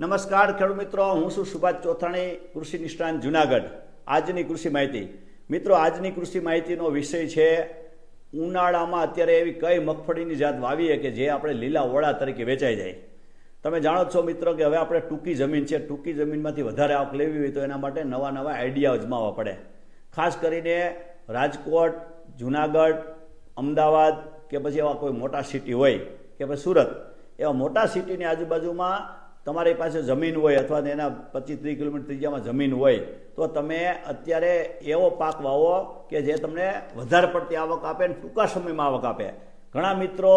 નમસ્કાર ખેડૂત મિત્રો, હું છું સુભાષ ચોથાણી, કૃષિ નિષ્ણાંત જુનાગઢ. આજની કૃષિ માહિતી. મિત્રો, આજની કૃષિ માહિતીનો વિષય છે, ઉનાળામાં અત્યારે એવી કઈ મગફળીની જાત વાવીએ કે જે આપણે લીલા ઓળા તરીકે વેચાઈ જાય. તમે જાણો છો મિત્રો કે હવે આપણે ટૂંકી જમીન છે, ટૂંકી જમીનમાંથી વધારે આવક લેવી હોય તો એના માટે નવા નવા આઈડિયા અજમાવવા પડે. ખાસ કરીને રાજકોટ, જુનાગઢ, અમદાવાદ કે પછી એવા કોઈ મોટા સિટી હોય કે પછી સુરત. એવા મોટા સિટીની આજુબાજુમાં તમારી પાસે જમીન હોય અથવા એના પચીસ ત્રીસ કિલોમીટર ત્રિજ્યામાં જમીન હોય, તો તમે અત્યારે એવો પાક વાવો કે જે તમને વધારે પડતી આવક આપે અને ટૂંકા સમયમાં આવક આપે. ઘણા મિત્રો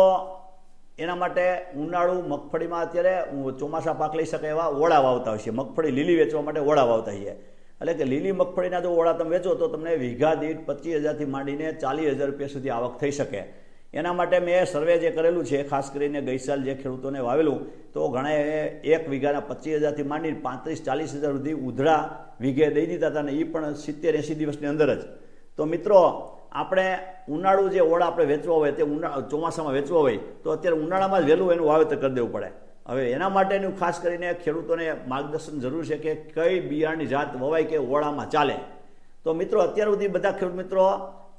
એના માટે ઉનાળુ મગફળીમાં અત્યારે ચોમાસા પાક લઈ શકે એવા ઓળા વાવતા હોય છે. મગફળી લીલી વેચવા માટે ઓળા વાવતા હોઈએ. એટલે કે લીલી મગફળીના જો ઓળા તમે વેચો તો તમને વીઘા દીઠ પચીસ હજારથી માંડીને ચાલીસ હજાર રૂપિયા સુધી આવક થઈ શકે. એના માટે મેં સર્વે જે કરેલું છે, ખાસ કરીને ગઈ સાલ જે ખેડૂતોને વાવેલું, તો ઘણા એક વીઘાના પચીસ હજારથી માંડીને પાંત્રીસ, ચાલીસ હજાર સુધી ઉધડા વીઘે દઈ દીધા હતા અને એ પણ સિત્તેર, એંસી દિવસની અંદર જ. તો મિત્રો, આપણે ઉનાળુ જે ઓળા આપણે વેચવા હોય, તે ઉના, ચોમાસામાં વેચવા હોય, તો અત્યારે ઉનાળામાં જ વહેલું એનું વાવેતર કરી દેવું પડે. હવે એના માટેનું ખાસ કરીને ખેડૂતોને માર્ગદર્શન જરૂર છે કે કઈ બિયારણની જાત વવાય કે ઓળામાં ચાલે. તો મિત્રો, અત્યાર સુધી બધા ખેડૂત મિત્રો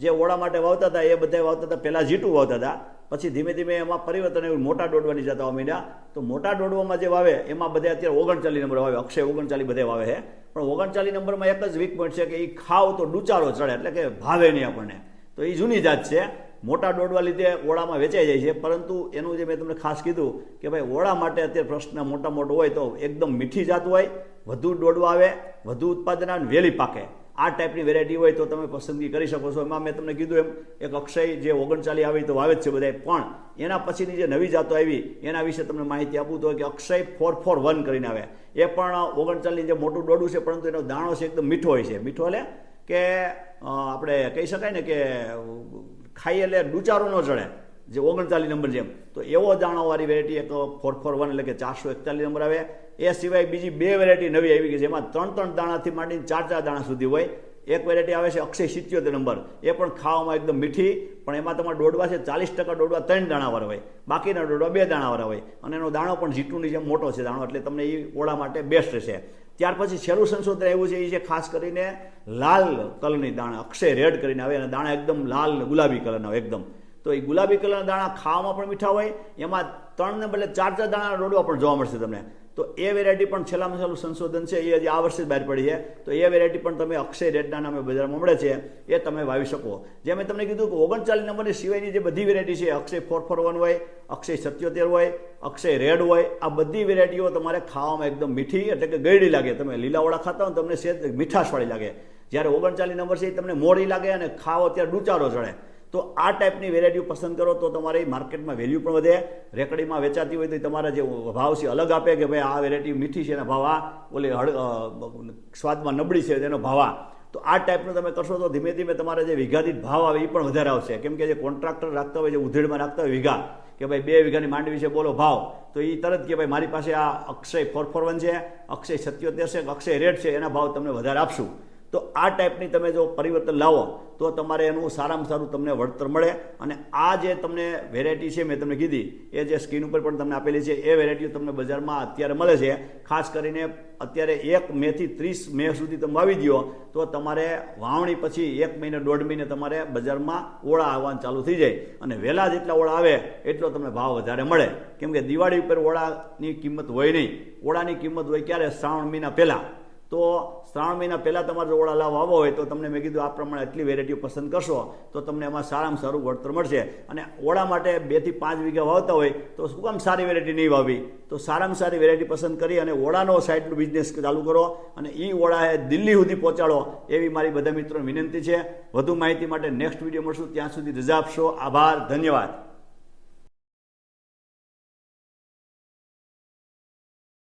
જે ઓળા માટે વાવતા હતા, એ બધા વાવતા હતા. પહેલાં જીટું વાવતા હતા. પછી ધીમે ધીમે એમાં પરિવર્તન એવું મોટા દોડવાની જતા હોય માંડ્યા તો મોટા દોડવામાં જે વાવે, એમાં બધા અત્યારે ઓગણચાલીસ નંબર વાવે. અક્ષય ઓગણચાલીસ બધે વાવે છે. પણ ઓગણચાલીસ નંબરમાં એક જ વીક પોઈન્ટ છે કે એ ખાવ તો ડુચારો ચડે, એટલે કે ભાવે નહીં આપણને. તો એ જૂની જાત છે. મોટા દોડવા લીધે ઓળામાં વેચાઈ જાય છે. પરંતુ એનું જે મેં તમને ખાસ કીધું કે ભાઈ ઓળા માટે અત્યારે પ્રશ્ન મોટા મોટો હોય તો એકદમ મીઠી જાત હોય, વધુ દોડવા આવે, વધુ ઉત્પાદન વહેલી પાકે. આ ટાઈપની વેરાયટી હોય તો તમે પસંદગી કરી શકો છો. એમાં મેં તમને કીધું એમ, એક અક્ષય જે ઓગણચાલી આવી તો વાવે છે બધા પણ એના પછીની જે નવી જાતો આવી, એના વિશે તમને માહિતી આપું તો કે અક્ષય ફોર ફોર વન કરીને આવે. એ પણ ઓગણચાલીની જે મોટું દોડું છે, પરંતુ એનો દાણો છે એકદમ મીઠો હોય છે. મીઠો એટલે કે આપણે કહી શકાય ને કે, ખાઈ એટલે દુચારો ન ચડે જે ઓગણચાલીસ નંબર જેમ. તો એવો દાણાવાળી વેરાયટી એક ફોર ફોર વન એટલે કે ચારસો એકતાલીસ નંબર આવે. એ સિવાય બીજી બે વેરાયટી નવી આવી ગઈ છે. એમાં ત્રણ ત્રણ દાણાથી માંડીને ચાર ચાર દાણા સુધી હોય. એક વેરાયટી આવે છે અક્ષય સિત્યોતેર નંબર. એ પણ ખાવામાં એકદમ મીઠી, પણ એમાં તમારે દોડવા છે ચાલીસ ટકા દોડવા ત્રણ દાણાવાળા હોય. બાકીના દોડવા બે દાણાવાળા હોય. અને એનો દાણો પણ જીટુની જેમ મોટો છે દાણો, એટલે તમને એ ઓળા માટે બેસ્ટ છે. ત્યાર પછી છેલ્લું સંશોધન એવું છે એ છે ખાસ કરીને લાલ કલરની દાણા, અક્ષય રેડ કરીને આવે, અને દાણા એકદમ લાલ ગુલાબી કલરના હોય એકદમ. તો એ ગુલાબી કલરના દાણા ખાવામાં પણ મીઠા હોય, એમાં ત્રણને બદલે ચાર ચાર દાણા રોડવા પણ જોવા મળશે તમને. તો એ વેરાયટી પણ છેલ્લામાં છેલ્લું સંશોધન છે, એ હજી આ વર્ષે જ બહાર પડી છે. તો એ વેરાયટી પણ તમે અક્ષય રેડના નામે બજારમાં મળે છે, એ તમે વાવી શકો. જે મેં તમને કીધું કે ઓગણચાલીસ નંબરની સિવાયની જે બધી વેરાયટી છે, અક્ષય ફોર ફોર વન હોય, અક્ષય સત્યોતેર હોય, અક્ષય રેડ હોય, આ બધી વેરાયટીઓ તમારે ખાવામાં એકદમ મીઠી એટલે કે ગળી લાગે. તમે લીલાવાળા ખાતા હો તમને સેજ મીઠાશવાળી લાગે. જ્યારે ઓગણચાલીસ નંબર છે એ તમને મોડી લાગે અને ખાવો ત્યારે ડૂચારો ચડે. તો આ ટાઈપની વેરાયટીઓ પસંદ કરો તો તમારી માર્કેટમાં વેલ્યુ પણ વધે. રેકડીમાં વેચાતી હોય તો તમારા જે ભાવ છે અલગ આપે કે ભાઈ આ વેરાયટી મીઠી છે એના ભાવ આ ઓલી હળ સ્વાદમાં નબળી છે તેનો ભાવ. આ તો આ ટાઈપનું તમે કરશો તો ધીમે ધીમે તમારા જે વિઘાદીઠ ભાવ આવે એ પણ વધારે આવશે. કેમ કે જે કોન્ટ્રાક્ટર રાખતા હોય, જે ઉધેડમાં રાખતા હોય વિઘા, કે ભાઈ બે વીઘાની માંડવી છે, બોલો ભાવ. તો એ તરત કે ભાઈ મારી પાસે આ અક્ષય ફોર ફોર વન છે, અક્ષય સત્યોતેર છે, અક્ષય રેડ છે, એના ભાવ તમને વધારે આપશું. તો આ ટાઈપની તમે જો પરિવર્તન લાવો, તો તમારે એનું સારામાં સારું તમને વળતર મળે. અને આ જે તમને વેરાયટી છે, મેં તમને કીધી, એ જે સ્કીન ઉપર પણ તમને આપેલી છે, એ વેરાયટીઓ તમને બજારમાં અત્યારે મળે છે. ખાસ કરીને અત્યારે એક મેથી ત્રીસ મે સુધી તમે વાવી દો તો તમારે વાવણી પછી એક મહિને, દોઢ મહિને તમારે બજારમાં ઓળા આવવાનું ચાલુ થઈ જાય. અને વહેલા જેટલા ઓળા આવે, એટલો તમને ભાવ વધારે મળે. કેમ કે દિવાળી ઉપર ઓળાની કિંમત હોય નહીં. ઓળાની કિંમત હોય ક્યારે? શ્રાવણ મહિના પહેલાં. તો શ્રાવણ મહિના પહેલાં તમારે જો ઓળા લાવ આવો હોય તો તમને મેં કીધું આ પ્રમાણે એટલી વેરાયટીઓ પસંદ કરશો, તો તમને એમાં સારામાં સારું વળતર મળશે. અને ઓળા માટે બેથી પાંચ વીઘા વાવતા હોય તો શું કામ સારી વેરાયટી નહીં વાવી તો સારામાં સારી વેરાયટી પસંદ કરી અને ઓળાનો સાઈડનો બિઝનેસ ચાલુ કરો અને એ ઓળા દિલ્હી સુધી પહોંચાડો, એવી મારી બધા મિત્રોને વિનંતી છે. વધુ માહિતી માટે નેક્સ્ટ વીડિયો મળશું. ત્યાં સુધી રજા આપશો. આભાર. ધન્યવાદ.